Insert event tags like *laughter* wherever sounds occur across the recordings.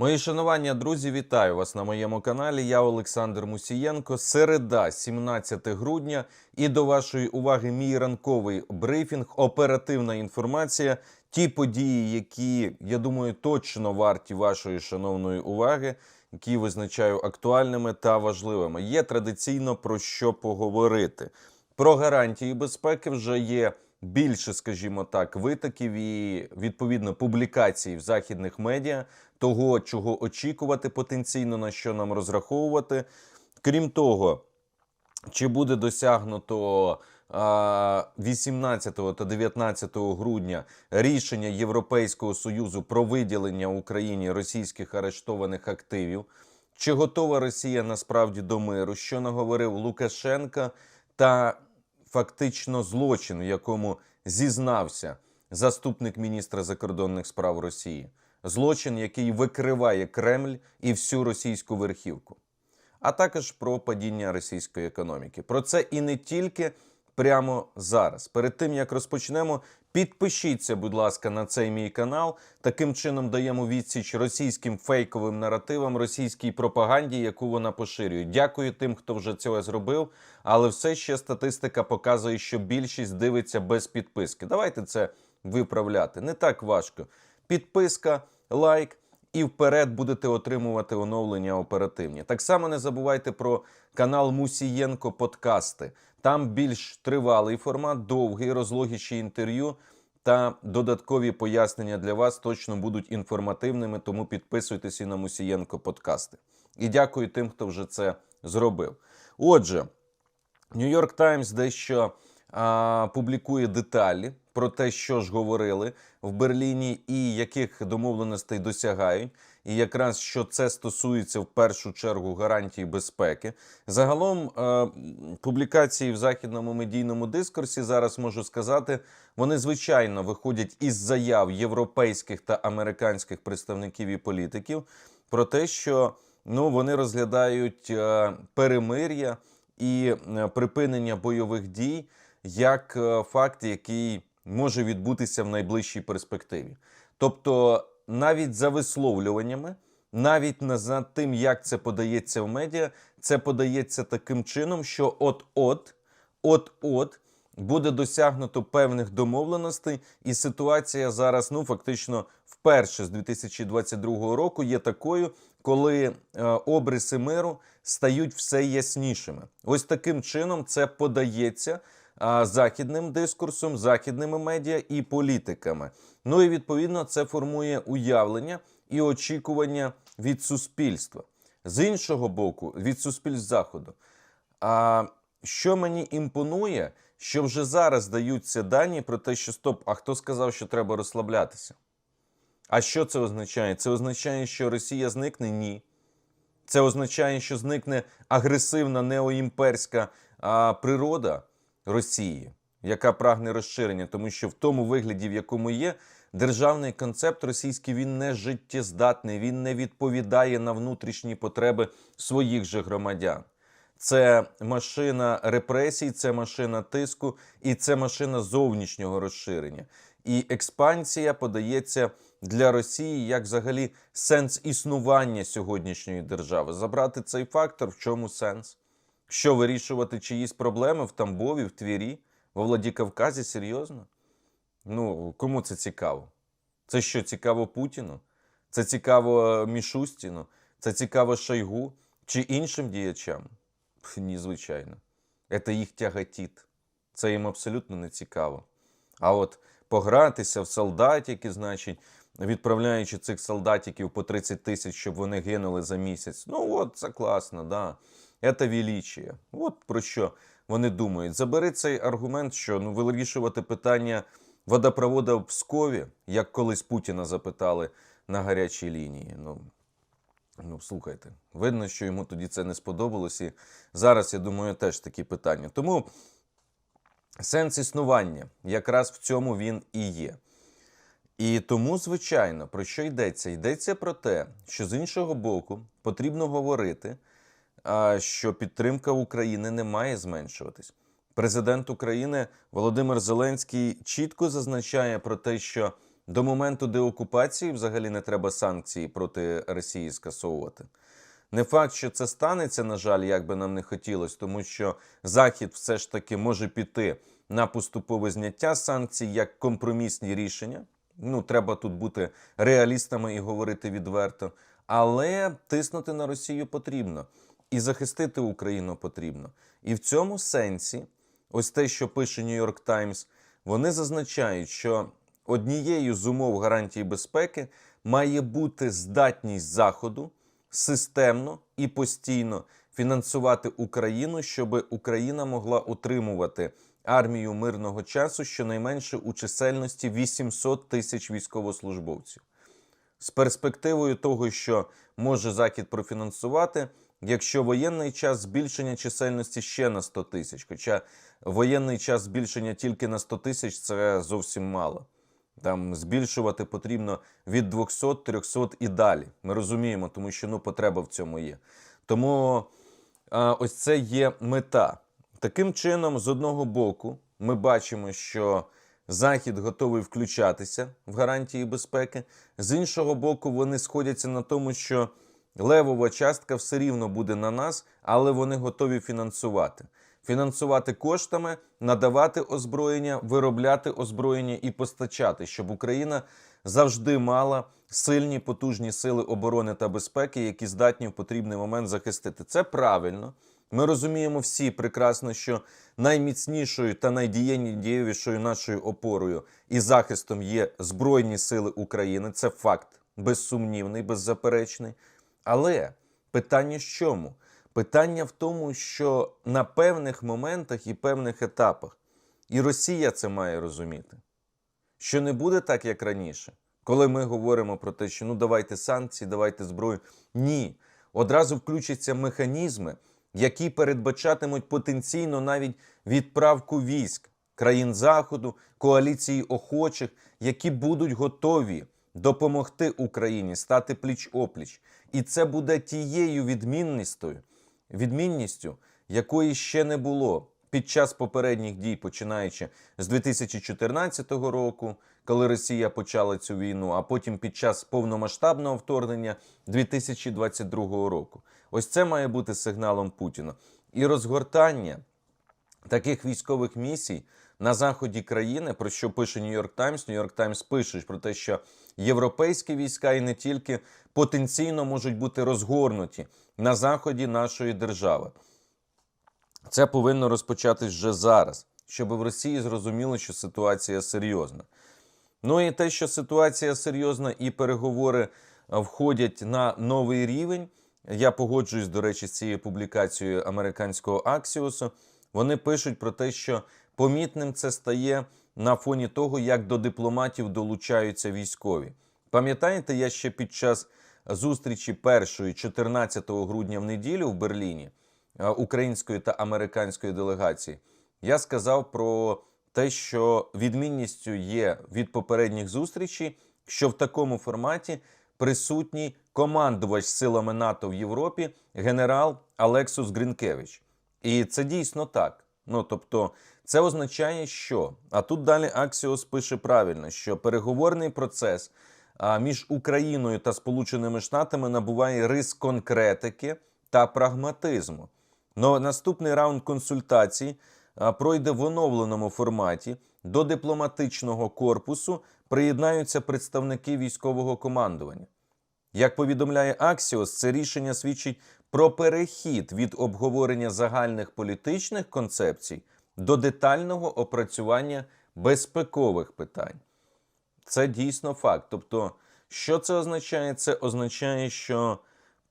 Мої шанування, друзі, вітаю вас на моєму каналі. Я Олександр Мусієнко. Середа, 17 грудня. І до вашої уваги мій ранковий брифінг, оперативна інформація. Ті події, які я думаю, точно варті вашої шановної уваги, які визначаю актуальними та важливими. Є традиційно про що поговорити. Про гарантії безпеки вже є більше, скажімо так, витоків і відповідно публікацій в західних медіа, того, чого очікувати потенційно, на що нам розраховувати. Крім того, чи буде досягнуто 18 та 19 грудня рішення Європейського союзу про виділення Україні російських арештованих активів? Чи готова Росія насправді до миру? Що наговорив Лукашенка та фактично злочин, в якому зізнався заступник міністра закордонних справ Росії? Злочин, який викриває Кремль і всю російську верхівку а також про падіння російської економіки. Про це і не тільки прямо зараз. Перед тим як розпочнемо, підпишіться, будь ласка, на цей мій канал. Таким чином даємо відсіч російським фейковим наративам, російській пропаганді, яку вона поширює. Дякую тим, хто вже цього зробив. Але все ще статистика показує, що більшість дивиться без підписки. Давайте це виправляти. Не так важко. Підписка, лайк і вперед будете отримувати оновлення оперативні. Так само не забувайте про канал Мусієнко Подкасти. Там більш тривалий формат, довгий, розлогіші інтерв'ю та додаткові пояснення для вас точно будуть інформативними. Тому підписуйтесь і на Мусієнко Подкасти. І дякую тим, хто вже це зробив. Отже, Нью-Йорк Таймс дещо а, публікує деталі про те, що ж говорили в Берліні і яких домовленостей досягають. І якраз що це стосується в першу чергу гарантій безпеки. Загалом е, публікації в західному медійному дискурсі зараз можу сказати, вони звичайно виходять із заяв європейських та американських представників і політиків про те, що ну вони розглядають е, перемир'я і е, припинення бойових дій як факт, який може відбутися в найближчій перспективі. Тобто, навіть за висловлюваннями, навіть не за тим, як це подається в медіа, це подається таким чином, що от-от, от-от буде досягнуто певних домовленостей, і ситуація зараз, ну фактично, вперше з 2022 року є такою, коли е, обриси миру стають все яснішими. Ось таким чином це подається західним дискурсом, західними медіа і політиками. Ну і відповідно це формує уявлення і очікування від суспільства. З іншого боку, від суспільств заходу. А що мені імпонує, що вже зараз даються дані про те, що стоп, а хто сказав, що треба розслаблятися? А що це означає? Це означає, що Росія зникне? Ні. Це означає, що зникне агресивна неоімперська а, природа Росії, яка прагне розширення, тому що в тому вигляді, в якому є, державний концепт російський він не життєздатний, він не відповідає на внутрішні потреби своїх же громадян. Це машина репресій, це машина тиску і це машина зовнішнього розширення. І експансія подається для Росії як взагалі сенс існування сьогоднішньої держави. Забрати цей фактор, в чому сенс? Що вирішувати чиїсь проблеми в Тамбові, в Твірі, во Владікавказі? Серйозно? Ну, кому це цікаво? Це що, цікаво Путіну? Це цікаво Мішустіну? Це цікаво Шойгу чи іншим діячам? Ні, звичайно. Це їх тяготіт. Це їм абсолютно не цікаво. А от погратися в солдатики, значить, відправляючи цих солдатиків по 30 тисяч, щоб вони гинули за місяць. Ну, от це класно, да. Це величие. От про що вони думають. Забери цей аргумент, що ну, вирішувати питання водопроводу в Пскові, як колись Путіна запитали на гарячій лінії. Ну, Ну, слухайте, видно, що йому тоді це не сподобалось. І зараз, я думаю, теж такі питання. Тому сенс існування якраз в цьому він і є. І тому, звичайно, про що йдеться? Йдеться про те, що з іншого боку потрібно говорити, що підтримка України не має зменшуватись. Президент України Володимир Зеленський чітко зазначає про те, що до моменту деокупації взагалі не треба санкції проти Росії скасовувати. Не факт, що це станеться, на жаль, як би нам не хотілося, тому що Захід все ж таки може піти на поступове зняття санкцій як компромісні рішення. Ну, треба тут бути реалістами і говорити відверто. Але тиснути на Росію потрібно і захистити Україну потрібно. І в цьому сенсі, ось те, що пише Нью-Йорк Таймс, вони зазначають, що однією з умов гарантії безпеки має бути здатність Заходу системно і постійно фінансувати Україну, щоб Україна могла утримувати армію мирного часу щонайменше у чисельності 800 тисяч військовослужбовців. З перспективою того, що може Захід профінансувати, якщо воєнний час збільшення чисельності ще на 100 тисяч. Хоча воєнний час збільшення тільки на 100 тисяч це зовсім мало. Там збільшувати потрібно від 200, 300 і далі. Ми розуміємо, тому що ну, потреба в цьому є. Тому а, ось це є мета. Таким чином, з одного боку, ми бачимо, що Захід готовий включатися в гарантії безпеки. З іншого боку, вони сходяться на тому, що левова частка все рівно буде на нас, але вони готові фінансувати. Фінансувати коштами, надавати озброєння, виробляти озброєння і постачати, щоб Україна завжди мала сильні потужні сили оборони та безпеки, які здатні в потрібний момент захистити. Це правильно. Ми розуміємо всі прекрасно, що найміцнішою та найдієвішою нашою опорою і захистом є Збройні Сили України. Це факт безсумнівний, беззаперечний. Але питання в чому? Питання в тому, що на певних моментах і певних етапах і Росія це має розуміти, що не буде так, як раніше, коли ми говоримо про те, що ну давайте санкції, давайте зброю. Ні. Одразу включаться механізми, які передбачатимуть потенційно навіть відправку військ країн Заходу, коаліції охочих, які будуть готові допомогти Україні стати пліч опліч. І це буде тією відмінністю, відмінністю, якої ще не було під час попередніх дій, починаючи з 2014 року, коли Росія почала цю війну, а потім під час повномасштабного вторгнення 2022 року. Ось це має бути сигналом Путіна. І розгортання таких військових місій на заході країни, про що пише Нью-Йорк Таймс. Нью-Йорк Таймс пише про те, що європейські війська і не тільки потенційно можуть бути розгорнуті на заході нашої держави. Це повинно розпочатись вже зараз, щоб в Росії зрозуміло, що ситуація серйозна. Ну і те, що ситуація серйозна, і переговори входять на новий рівень. Я погоджуюсь, до речі, з цією публікацією американського Аксіосу. Вони пишуть про те, що помітним це стає на фоні того, як до дипломатів долучаються військові. Пам'ятаєте, я ще під час зустрічі першої, 14 грудня в неділю в Берліні української та американської делегації, я сказав про те, що відмінністю є від попередніх зустрічей, що в такому форматі присутній командувач силами НАТО в Європі генерал Алексус Гринкевич. І це дійсно так. Ну тобто, це означає, що а тут далі Аксіос пише правильно, що переговорний процес між Україною та Сполученими Штатами набуває рис конкретики та прагматизму. Но наступний раунд консультацій пройде в оновленому форматі. До дипломатичного корпусу приєднаються представники військового командування. Як повідомляє Аксіос, це рішення свідчить про перехід від обговорення загальних політичних концепцій до детального опрацювання безпекових питань. Це дійсно факт. Тобто, що це означає? Це означає, що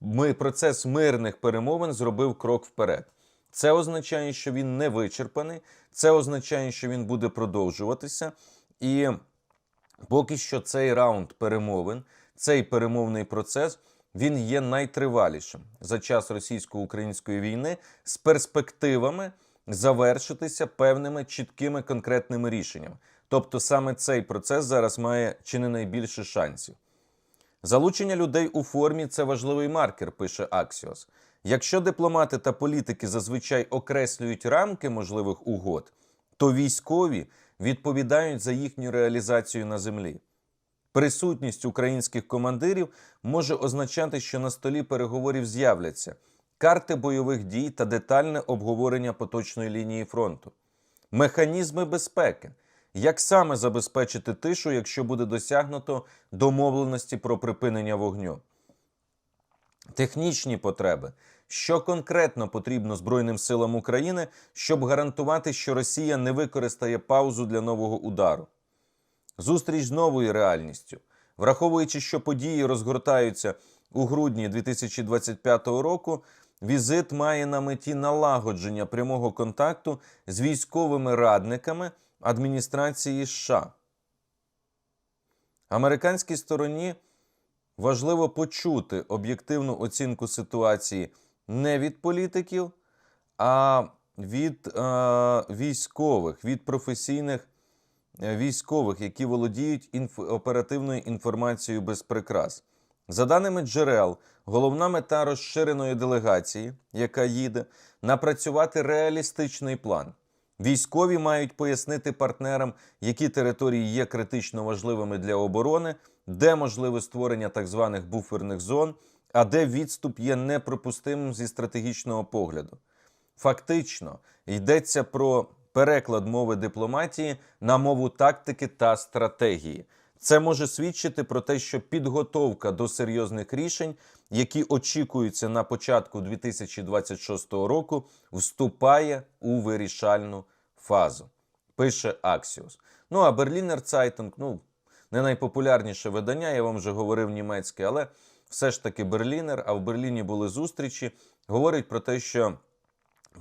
ми процес мирних перемовин зробив крок вперед. Це означає, що він не вичерпаний, це означає, що він буде продовжуватися. І поки що цей раунд перемовин, цей перемовний процес він є найтривалішим за час російсько-української війни з перспективами завершитися певними чіткими конкретними рішеннями. Тобто саме цей процес зараз має чи не найбільше шансів. Залучення людей у формі це важливий маркер, пише Аксіос. Якщо дипломати та політики зазвичай окреслюють рамки можливих угод, то військові відповідають за їхню реалізацію на землі. Присутність українських командирів може означати, що на столі переговорів з'являться карти бойових дій та детальне обговорення поточної лінії фронту, механізми безпеки. Як саме забезпечити тишу, якщо буде досягнуто домовленості про припинення вогню? Технічні потреби. Що конкретно потрібно Збройним силам України, щоб гарантувати, що Росія не використає паузу для нового удару? Зустріч з новою реальністю. Враховуючи, що події розгортаються у грудні 2025 року, візит має на меті налагодження прямого контакту з військовими радниками адміністрації США. Американській стороні важливо почути об'єктивну оцінку ситуації не від політиків, а від е, військових, від професійних е, військових, які володіють інф... оперативною інформацією без прикрас. За даними джерел, головна мета розширеної делегації, яка їде, напрацювати реалістичний план. Військові мають пояснити партнерам, які території є критично важливими для оборони, де можливе створення так званих буферних зон, а де відступ є неприпустимим зі стратегічного погляду. Фактично йдеться про переклад мови дипломатії на мову тактики та стратегії. Це може свідчити про те, що підготовка до серйозних рішень, які очікуються на початку 2026 року, вступає у вирішальну фазу. Пише Axios. Ну а Berliner Zeitung, ну не найпопулярніше видання, я вам вже говорив німецьке, але все ж таки Берлінер. А в Берліні були зустрічі. Говорить про те, що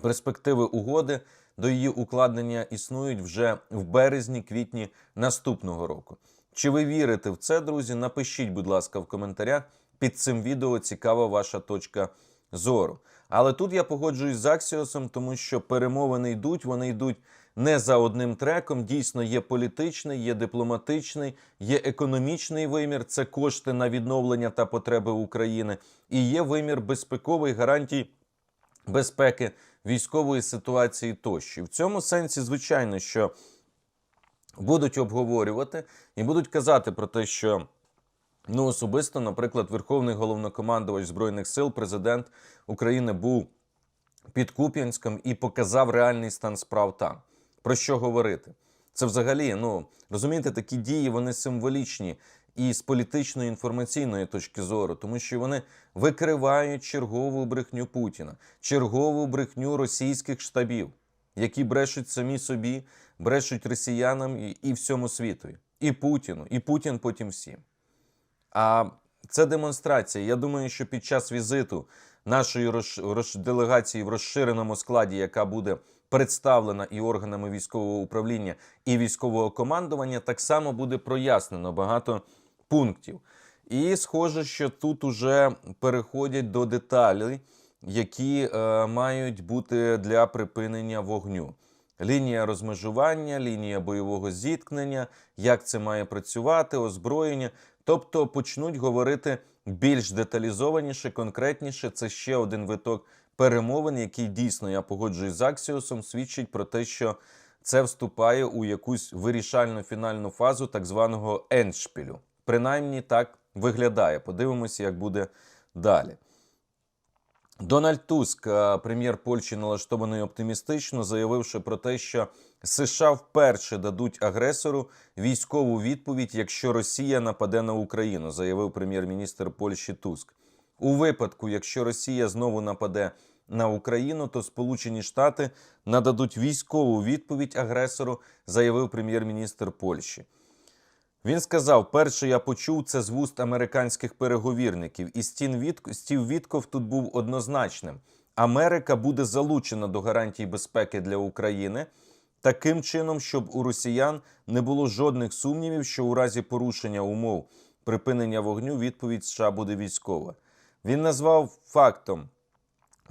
перспективи угоди до її укладнення існують вже в березні-квітні наступного року. Чи ви вірите в це, друзі? Напишіть, будь ласка, в коментарях під цим відео цікава ваша точка зору. Але тут я погоджуюсь з Аксіосом, тому що перемовини йдуть, вони йдуть не за одним треком. Дійсно, є політичний, є дипломатичний, є економічний вимір. Це кошти на відновлення та потреби України, і є вимір безпековий гарантій безпеки військової ситуації тощо. В цьому сенсі, звичайно, що будуть обговорювати і будуть казати про те, що. Ну, особисто, наприклад, Верховний головнокомандувач Збройних сил, президент України був під Куп'янськом і показав реальний стан справ там. Про що говорити? Це взагалі, ну розумієте, такі дії вони символічні і з політичної інформаційної точки зору, тому що вони викривають чергову брехню Путіна, чергову брехню російських штабів, які брешуть самі собі, брешуть росіянам і, і всьому світу, і Путіну, і Путін потім всім. А це демонстрація. Я думаю, що під час візиту нашої роз... роз... делегації в розширеному складі, яка буде представлена і органами військового управління і військового командування, так само буде прояснено багато пунктів. І схоже, що тут уже переходять до деталей, які е, мають бути для припинення вогню. Лінія розмежування, лінія бойового зіткнення, як це має працювати, озброєння. Тобто почнуть говорити більш деталізованіше, конкретніше. Це ще один виток перемовин, який дійсно я погоджуюсь з Аксіосом, свідчить про те, що це вступає у якусь вирішальну фінальну фазу так званого ендшпілю. Принаймні так виглядає. Подивимося, як буде далі. Дональд Туск, е, прем'єр Польщі, налаштований оптимістично, заявивши про те, що США вперше дадуть агресору військову відповідь, якщо Росія нападе на Україну, заявив прем'єр-міністр Польщі Туск. У випадку, якщо Росія знову нападе на Україну, то Сполучені Штати нададуть військову відповідь агресору, заявив прем'єр-міністр Польщі. Він сказав: перше, я почув це з вуст американських переговірників, і Стін Віт... Стів Вітков тут був однозначним. Америка буде залучена до гарантій безпеки для України таким чином, щоб у росіян не було жодних сумнівів, що у разі порушення умов припинення вогню відповідь США буде військова. Він назвав фактом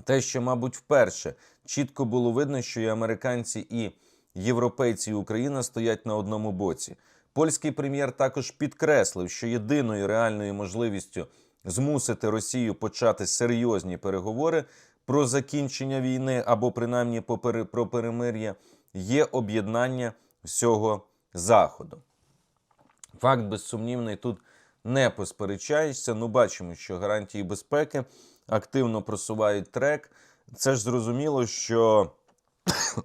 те, що, мабуть, вперше чітко було видно, що і американці, і європейці, і Україна стоять на одному боці. Польський прем'єр також підкреслив, що єдиною реальною можливістю змусити Росію почати серйозні переговори про закінчення війни або принаймні про перемир'я є об'єднання всього Заходу. Факт безсумнівний тут не посперечаєшся. Ну, бачимо, що гарантії безпеки активно просувають трек. Це ж зрозуміло, що. *coughs*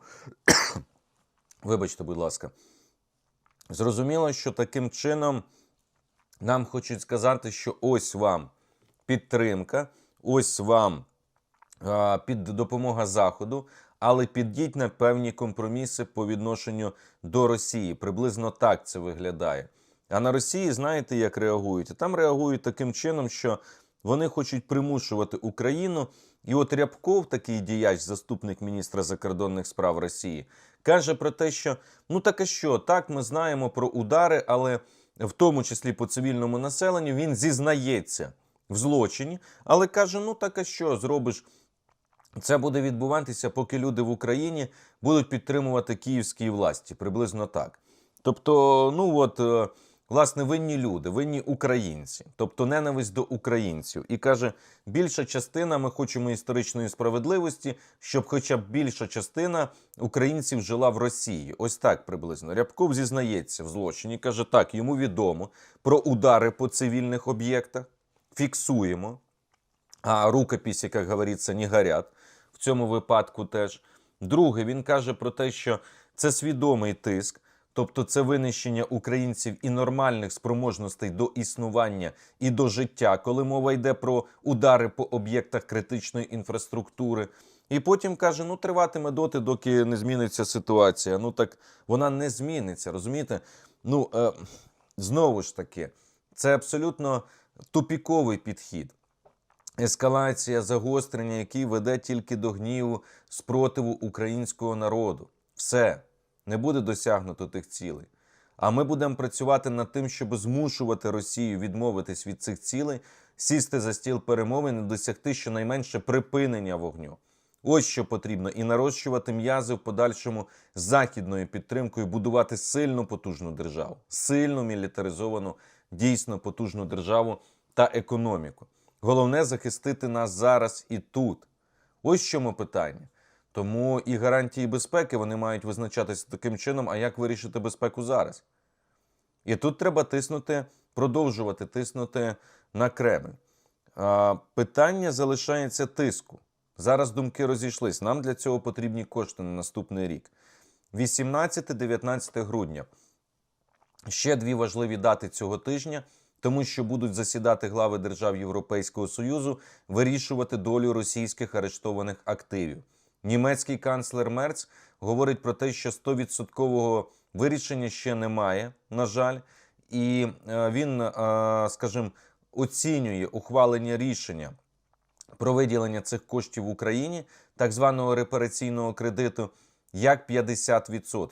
Вибачте, будь ласка. Зрозуміло, що таким чином нам хочуть сказати, що ось вам підтримка, ось вам під допомога Заходу, але підіть на певні компроміси по відношенню до Росії. Приблизно так це виглядає. А на Росії знаєте, як реагують? Там реагують таким чином, що вони хочуть примушувати Україну. І от Рябков, такий діяч, заступник міністра закордонних справ Росії, каже про те, що ну так а що, так ми знаємо про удари, але в тому числі по цивільному населенню він зізнається в злочині, але каже: ну так а що зробиш? Це буде відбуватися, поки люди в Україні будуть підтримувати київські власті, приблизно так. Тобто, ну от. Власне, винні люди, винні українці, тобто ненависть до українців. І каже, більша частина, ми хочемо історичної справедливості, щоб хоча б більша частина українців жила в Росії. Ось так приблизно. Рябков зізнається в злочині. каже, так, йому відомо про удари по цивільних об'єктах. Фіксуємо. А рукописи, як говориться, не горять. В цьому випадку теж. Друге, він каже про те, що це свідомий тиск. Тобто це винищення українців і нормальних спроможностей до існування і до життя, коли мова йде про удари по об'єктах критичної інфраструктури. І потім каже: ну триватиме доти, доки не зміниться ситуація. Ну так вона не зміниться, розумієте? Ну е, знову ж таки, це абсолютно тупіковий підхід. Ескалація, загострення, який веде тільки до гніву, спротиву українського народу. Все не буде досягнуто тих цілей. А ми будемо працювати над тим, щоб змушувати Росію відмовитись від цих цілей, сісти за стіл перемовин і досягти щонайменше припинення вогню. Ось що потрібно, і нарощувати м'язи в подальшому з західною підтримкою, будувати сильну потужну державу, сильну мілітаризовану, дійсно потужну державу та економіку. Головне захистити нас зараз і тут. Ось чому питання. Тому і гарантії безпеки вони мають визначатися таким чином, а як вирішити безпеку зараз. І тут треба тиснути, продовжувати тиснути на Кремль. Питання залишається тиску. Зараз думки розійшлись. Нам для цього потрібні кошти на наступний рік. 18-19 грудня. Ще дві важливі дати цього тижня, тому що будуть засідати глави держав Європейського Союзу, вирішувати долю російських арештованих активів. Німецький канцлер Мерц говорить про те, що 100% вирішення ще немає, на жаль, і е, він, е, скажімо, оцінює ухвалення рішення про виділення цих коштів в Україні, так званого репараційного кредиту, як 50%.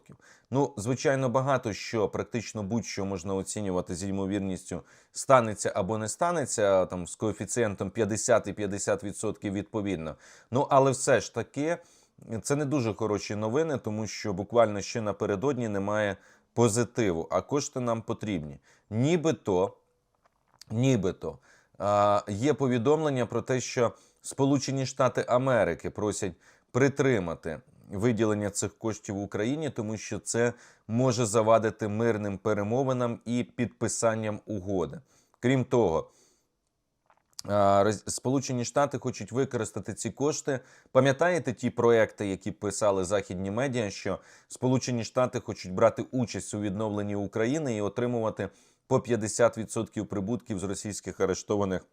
Ну, звичайно, багато що практично будь-що можна оцінювати з ймовірністю станеться або не станеться там з коефіцієнтом 50 і 50% відповідно. Ну але все ж таки це не дуже хороші новини, тому що буквально ще напередодні немає позитиву, а кошти нам потрібні. Нібито, нібито а, є повідомлення про те, що Сполучені Штати Америки просять притримати виділення цих коштів Україні, тому що це може завадити мирним перемовинам і підписанням угоди. Крім того, Сполучені Штати хочуть використати ці кошти. Пам'ятаєте ті проекти, які писали західні медіа, що Сполучені Штати хочуть брати участь у відновленні України і отримувати по 50% прибутків з російських арештованих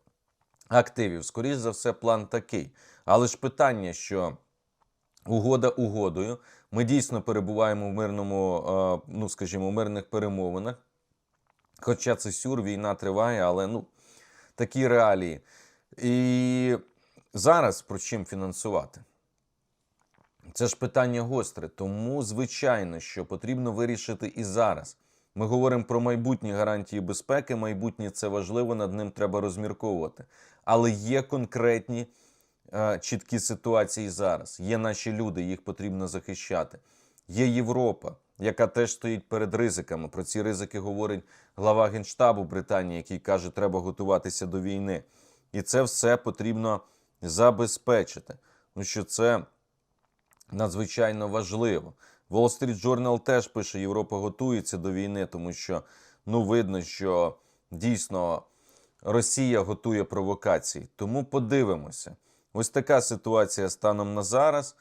активів. Скоріше за все, план такий. Але ж питання, що угода угодою. Ми дійсно перебуваємо в мирному, е, ну скажімо, в мирних перемовинах. Хоча це сюр, війна триває, але ну такі реалії. І зараз про чим фінансувати? Це ж питання гостре. Тому, звичайно, що потрібно вирішити і зараз. Ми говоримо про майбутні гарантії безпеки. Майбутнє це важливо, над ним треба розмірковувати. Але є конкретні чіткі ситуації зараз. Є наші люди, їх потрібно захищати. Є Європа, яка теж стоїть перед ризиками. Про ці ризики говорить глава Генштабу Британії, який каже, треба готуватися до війни. І це все потрібно забезпечити. Ну що це надзвичайно важливо. Wall Street Journal теж пише, Європа готується до війни, тому що ну видно, що дійсно Росія готує провокації. Тому подивимося. Ось така ситуація станом на зараз.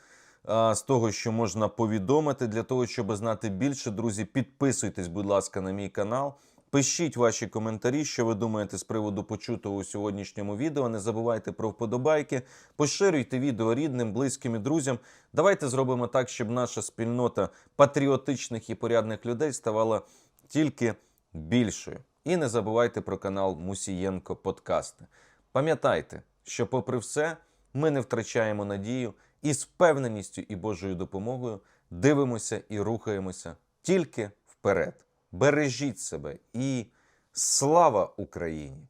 З того, що можна повідомити, для того, щоб знати більше, друзі, підписуйтесь, будь ласка, на мій канал. Пишіть ваші коментарі, що ви думаєте з приводу почутого у сьогоднішньому відео. Не забувайте про вподобайки, поширюйте відео рідним, близьким і друзям. Давайте зробимо так, щоб наша спільнота патріотичних і порядних людей ставала тільки більшою. І не забувайте про канал Мусієнко Подкасти. Пам'ятайте, що, попри все, ми не втрачаємо надію і з впевненістю і Божою допомогою дивимося і рухаємося тільки вперед. Бережіть себе і слава Україні!